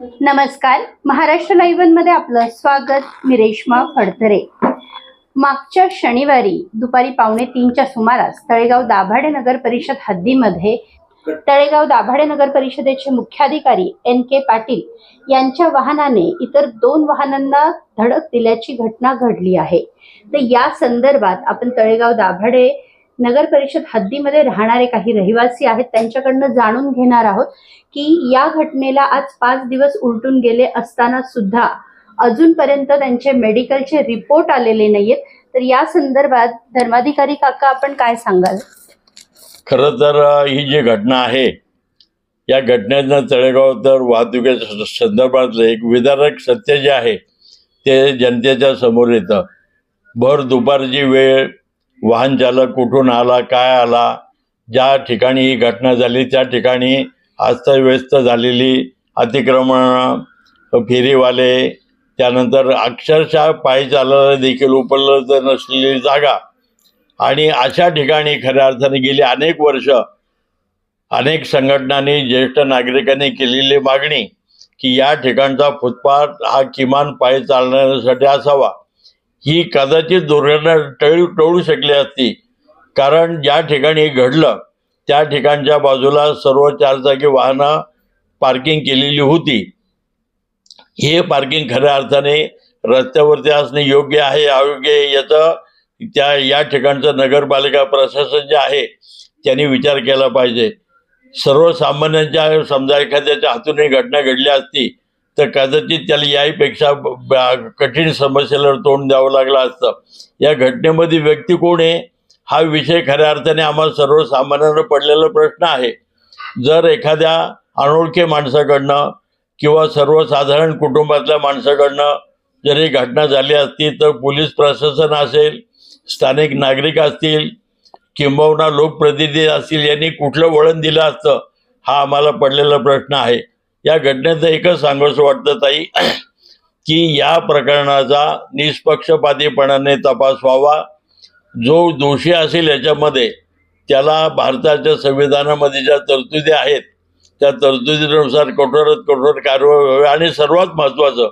नमस्कार. महाराष्ट्र लाईव्हमध्ये आपलं स्वागत. मी रेश्मा फडतरे. मागच्या शनिवारी दुपारी पावणे तीनच्या सुमारास तळेगाव दाभाडे नगर परिषद हद्दीमध्ये तळेगाव दाभाडे नगर परिषदेचे मुख्याधिकारी एन के पाटील यांच्या वाहनाने इतर दोन वाहनांना धडक दिल्याची घटना घडली आहे. तर या संदर्भात आपण तळेगाव दाभाडे नगर परिषद हद्दीमध्ये राहणारे काही रहिवासी आहेत त्यांच्याकडनं जाणून घेणार आहोत की या घटनेला आज पाच दिवस उलटून गेले असताना सुद्धा अजूनपर्यंत त्यांचे मेडिकलचे रिपोर्ट आलेले नाहीयेत. तर या संदर्भात धर्माधिकारी काका आपण काय सांगाल? खरं तर ही जी घटना आहे या घटनेनं तळेगाव तर वाहतुकीच्या संदर्भातलं एक विदारक सत्य जे आहे ते जनतेच्या समोर येतं. भर दुपारची वेळ वाहन चालक कुठून आला काय आला ज्या ठिकाणी ही घटना झाली त्या ठिकाणी अस्तव्यस्त झालेली अतिक्रमण फेरीवाले त्यानंतर अक्षरशः पायी चालायला देखील उपलब्ध नसलेली जागा. आणि अशा ठिकाणी खऱ्या अर्थाने गेली अनेक वर्ष अनेक संघटनांनी ज्येष्ठ नागरिकांनी केलेली मागणी की या ठिकाणचा फुटपाथ हा किमान पायी चालण्यासाठी असावा. ही कदाचित दुर्घटना टळू टळू शकली असती. कारण ज्या ठिकाणी घडलं त्या ठिकाणच्या बाजूला सर्व चारचाकी वाहनं पार्किंग केलेली होती. हे पार्किंग खऱ्या अर्थाने रस्त्यावरती असणे योग्य आहे अयोग्य आहे याचं त्या या ठिकाणचं नगरपालिका प्रशासन जे आहे त्यांनी विचार केला पाहिजे. सर्वसामान्यांच्या समजा एखाद्याच्या हातून ही घटना घडली असती तर कदाचित त्याला याहीपेक्षा कठीण समस्येला तोंड द्यावं लागलं असतं. या घटनेमध्ये व्यक्ती कोण आहे? हा विषय खऱ्या अर्थाने आम्हाला सर्वसामान्यांना पडलेला प्रश्न आहे. जर एखाद्या अनोळखी माणसाकडनं किंवा सर्वसाधारण कुटुंबातल्या माणसाकडनं जर ही घटना झाली असती तर पोलीस प्रशासन असेल स्थानिक नागरिक असतील किंबहुना लोकप्रतिनिधी असतील यांनी कुठलं वळण दिलं असतं हा आम्हाला पडलेला प्रश्न आहे. या घटनेचं एकच सांगावंसं वाटतं ताई की या प्रकरणाचा निष्पक्षपातीपणाने तपास व्हावा. जो दोषी असेल याच्यामध्ये त्याला भारताच्या संविधानामध्ये ज्या तरतुदी आहेत त्या तरतुदीनुसार कठोरात कठोर कारवाई व्हावी. आणि सर्वात महत्त्वाचं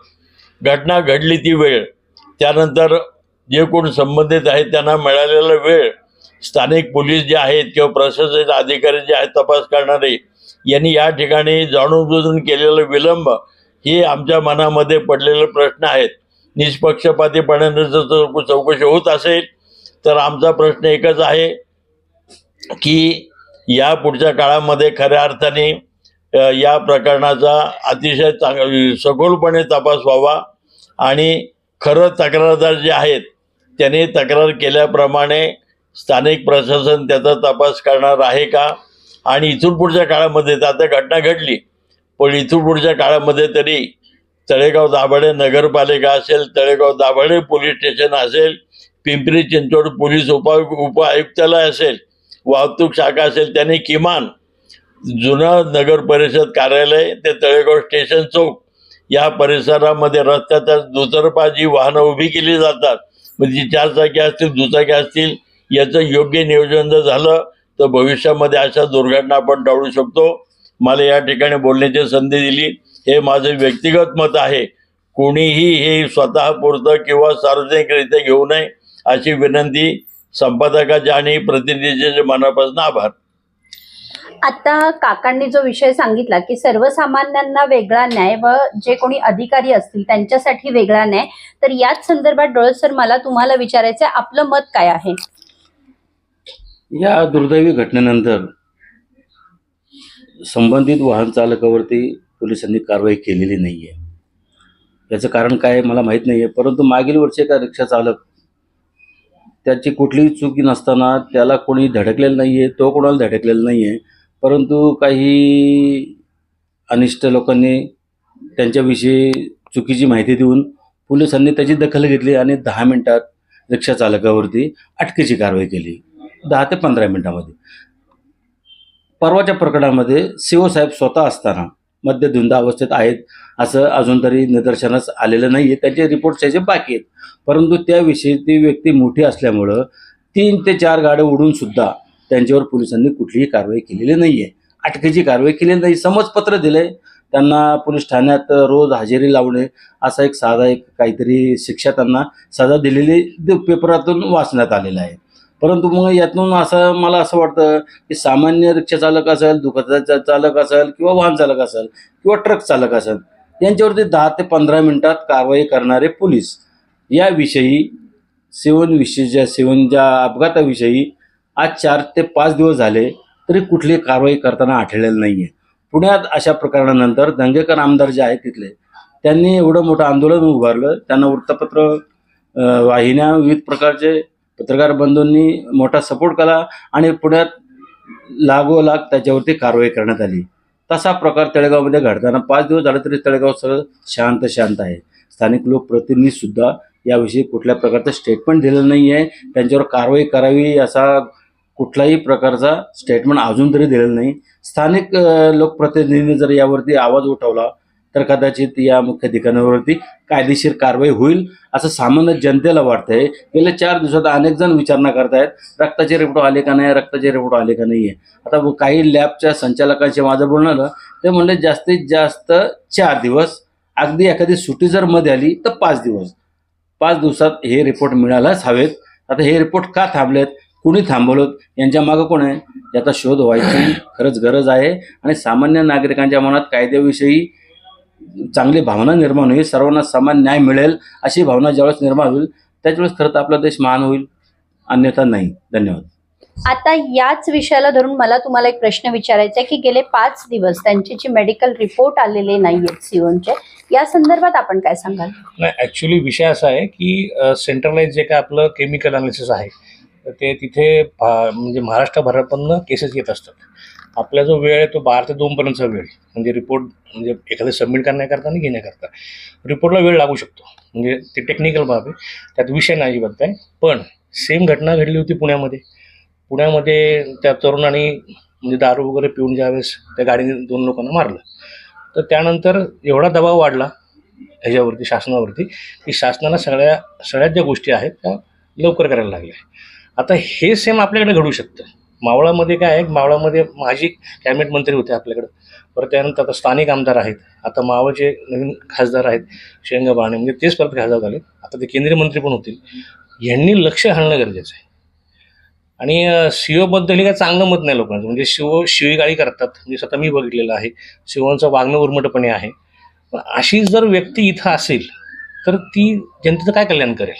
घटना घडली ती वेळ त्यानंतर जे कोण संबंधित आहेत त्यांना मिळालेला वेळ स्थानिक पोलीस जे आहेत किंवा प्रशासनाचे अधिकारी जे आहेत तपास करणारे यांनी या ठिकाणी जाणून बुजून केलेला विलंब हे आमच्या मनामध्ये पडलेले प्रश्न आहेत. निष्पक्षपातीपणाने जर चौकशी होत असेल तर आमचा प्रश्न एकच आहे की या पुढच्या काळामध्ये खऱ्या अर्थाने या प्रकरणाचा अतिशय चांग सखोलपणे तपास व्हावा आणि खरं तक्रारदार जे आहेत त्यांनी तक्रार केल्याप्रमाणे स्थानिक प्रशासन त्याचा तपास करणार आहे का? आणि इथून पुढच्या काळामध्ये तर आता घटना घडली. पण इथून पुढच्या काळामध्ये तरी तळेगाव दाभाडे नगरपालिका असेल तळेगाव दाभाडे पोलीस स्टेशन असेल पिंपरी चिंचवड पोलीस उप उप आयुक्तालय असेल वाहतूक शाखा असेल त्यांनी किमान जुनं नगर परिषद कार्यालय ते तळेगाव स्टेशन चौक या परिसरामध्ये रस्त्याच्या दुतर्फा जी वाहनं उभी केली जातात. म्हणजे चारचाकी असतील दुचाकी असतील याचं योग्य नियोजन जर झालं तर भविष्यामध्ये अशा दुर्घटना आपण टाळू शकतो. मला या ठिकाणी बोलण्याची संधी दिली. हे माझं व्यक्तिगत मत आहे. कोणीही हे स्वतःपुरतं किंवा सार्वजनिकरित्या घेऊ नये अशी विनंती संपादकाच्या आणि प्रतिनिधीचे मनापासून आभार. आता काकांनी जो विषय सांगितला की सर्वसामान्यांना वेगळा न्याय व जे कोणी अधिकारी असतील त्यांच्यासाठी वेगळा न्याय तर याच संदर्भात डोळे सर मला तुम्हाला विचारायचं आपलं मत काय आहे? या दुर्दैवी घटनेनंतर संबंधित वाहन चालकावरती पोलिसांनी कारवाई केलेली नाही आहे याचं कारण काय मला माहीत नाही आहे परंतु मागील वर्षी एका रिक्षा चालक त्याची कुठलीही चुकी नसताना त्याला कोणी धडकलेलं नाही आहे तो कोणाला धडकलेला नाही आहे परंतु काही अनिष्ट लोकांनी त्यांच्याविषयी चुकीची माहिती देऊन पोलिसांनी त्याची दखल घेतली आणि दहा मिनटात रिक्षा चालकावरती अटकेची कारवाई केली. दहा ते पंधरा मिनटामध्ये. परवाच्या प्रकरणामध्ये शिवसाहेब स्वतः असताना मद्यधुंद अवस्थेत आहेत असं अजून तरी निदर्शनास आलेलं नाही आहे त्यांचे रिपोर्ट्स त्याचे बाकी आहेत. परंतु त्याविषयी ती व्यक्ती मोठी असल्यामुळं तीन ते चार गाड्या उडून सुद्धा त्यांच्यावर पोलिसांनी कुठलीही कारवाई केलेली नाही आहे अटकेची कारवाई केलेली नाही. समजपत्र दिलंय. त्यांना पोलीस ठाण्यात रोज हजेरी लावणे असा एक साधा एक काहीतरी शिक्षा त्यांना सजा दिलेली पेपरातून वाचण्यात आलेला आहे. परंतु मग यातून असं मला असं वाटतं की सामान्य रिक्षा चालक असेल दुकानाचा चालक असेल किंवा वाहन चालक असेल किंवा ट्रक चालक असेल यांच्यावरती दहा ते पंधरा मिनिटात कारवाई करणारे पोलीस. याविषयी सेवनविषयीच्या सेवनच्या अपघाताविषयी आज चार ते पाच दिवस झाले तरी कुठली कारवाई करताना आढळलेलं नाही आहे पुण्यात अशा प्रकरणानंतर दंगेकर आमदार जे आहेत तिथले त्यांनी एवढं मोठं आंदोलन उभारलं. त्यांना वृत्तपत्र वाहिन्या विविध प्रकारचे पत्रकार बंधूंनी मोठा सपोर्ट केला आणि पुण्यात लागोलाग त्याच्यावरती कारवाई करण्यात आली. तसा प्रकार तळेगावमध्ये घडताना पाच दिवस झाले तरी तळेगाव सगळं शांत शांत आहे. स्थानिक लोकप्रतिनिधीसुद्धा याविषयी कुठल्या प्रकारचं स्टेटमेंट दिलेलं नाही आहे त्यांच्यावर कारवाई करावी असा कुठलाही प्रकारचा स्टेटमेंट अजून तरी दिलेलं नाही. स्थानिक लोकप्रतिनिधींनी जर यावरती आवाज उठवला तर कदाचित या मुख्य ठिकाणावरती कायदेशीर कारवाई होईल असं सामान्य जनतेला वाटतंय. गेल्या चार दिवसात अनेक जण विचारणा करतायत. रक्ताचे रिपोर्ट आले का नाही? रक्ताचे रिपोर्ट आले का नाही आहे आता काही लॅबच्या संचालकांशी माझं बोलणं आलं ते म्हणले जास्तीत जास्त चार दिवस. अगदी एखादी सुट्टी जर मध्ये आली तर पाच दिवस. पाच दिवसात हे रिपोर्ट मिळायलाच हवेत. आता हे रिपोर्ट का थांबलेत? कुणी थांबवलं? यांच्या मागं कोण आहे? याचा शोध व्हायची खरंच गरज आहे. आणि सामान्य नागरिकांच्या मनात कायद्याविषयी चांगली भावना निर्माण होईल सर्वांना समान न्याय मिळेल अशी भावना ज्यावेळेस निर्माण होईल त्याच्यावेळेस खरं तर आपला देश महान होईल. अन्यथा नाही. धन्यवाद. आता याच विषयाला धरून मला तुम्हाला एक प्रश्न विचारायचा आहे की गेले पाच दिवस त्यांचे जे मेडिकल रिपोर्ट आलेले नाही आहेत सिओनचे या संदर्भात आपण काय सांगाल? नाही ॲक्च्युली विषय असा आहे की सेंट्रलाइज जे काय आपलं केमिकल अनालिसिस आहे तर ते तिथे म्हणजे महाराष्ट्रभरातून केसेस येत असतात. आपला जो वेळ आहे तो बारा ते दोनपर्यंतचा वेळ आहे. म्हणजे रिपोर्ट म्हणजे एखादं सबमिट करण्याकरता आणि घेण्याकरता. रिपोर्टला वेळ लागू शकतो. म्हणजे ते टेक्निकल बाब आहे. त्यात विषय नाही अजिबात आहे पण सेम घटना घडली होती पुण्यामध्ये. पुण्यामध्ये त्या तरुणाने म्हणजे दारू वगैरे पिऊन ज्यावेळेस त्या गाडीने दोन लोकांना मारलं. तर त्यानंतर एवढा दबाव वाढला ह्याच्यावरती शासनावरती की शासनाला सगळ्या सगळ्यात ज्या गोष्टी आहेत त्या लवकर करायला लागल्या. आता हे सेम आपल्याकडे घडू शकतं. मावळामध्ये काय आहे मावळामध्ये माजी कॅबिनेट मंत्री होते आपल्याकडं. परत त्यानंतर आता स्थानिक आमदार आहेत. आता मावळचे नवीन खासदार आहेत शेंगा बाणे म्हणजे तेच परत खासदार झाले. आता ते केंद्रीय मंत्री पण होतील. यांनी लक्ष घालणं गरजेचं आहे. आणि शिवबद्दल काय चांगलं मत नाही लोकांचं. म्हणजे शिव शिवीगाळी करतात. म्हणजे स्वतः मी बघितलेलं आहे. शिवांचं वागणं उर्मटपणे आहे. पण अशी जर व्यक्ती इथं असेल तर ती जनतेचं काय कल्याण करेल?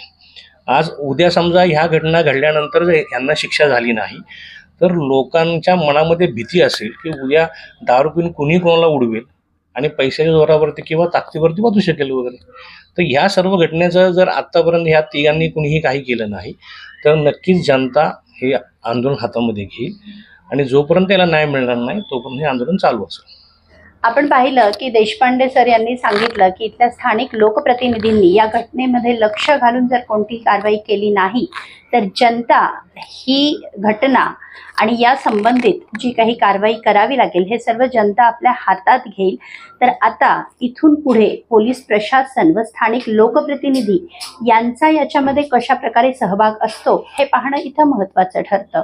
आज उद्या समजा ह्या घटना घडल्यानंतर जर ह्यांना शिक्षा झाली नाही. तर लोकांच्या मनामध्ये भीती असेल की उद्या दारू पिऊन कुणी कोणाला उडवेल आणि पैशाच्या जोरावरती किंवा ताकदीवरती वाचू शकेल वगैरे तर ह्या सर्व घटनेचं जर आत्तापर्यंत ह्या तिघांनी कुणीही काही केलं नाही तर नक्कीच जनता हे आंदोलन हातामध्ये घेईल आणि जोपर्यंत त्याला न्याय मिळणार नाही तोपर्यंत हे आंदोलन चालू असेल. आपण पाहिलं की देशपांडे सर यांनी सांगितलं की इथल्या स्थानिक लोकप्रतिनिधींनी या घटनेमध्ये लक्ष घालून जर कोणती कारवाई केली नाही तर जनता ही घटना आणि या संबंधित जी काही कारवाई करावी लागेल हे सर्व जनता आपल्या हातात घेईल. तर आता इथून पुढे पोलीस प्रशासन व स्थानिक लोकप्रतिनिधी यांचा याच्यामध्ये कशा प्रकारे सहभाग असतो हे पाहणं इथं महत्त्वाचं ठरतं.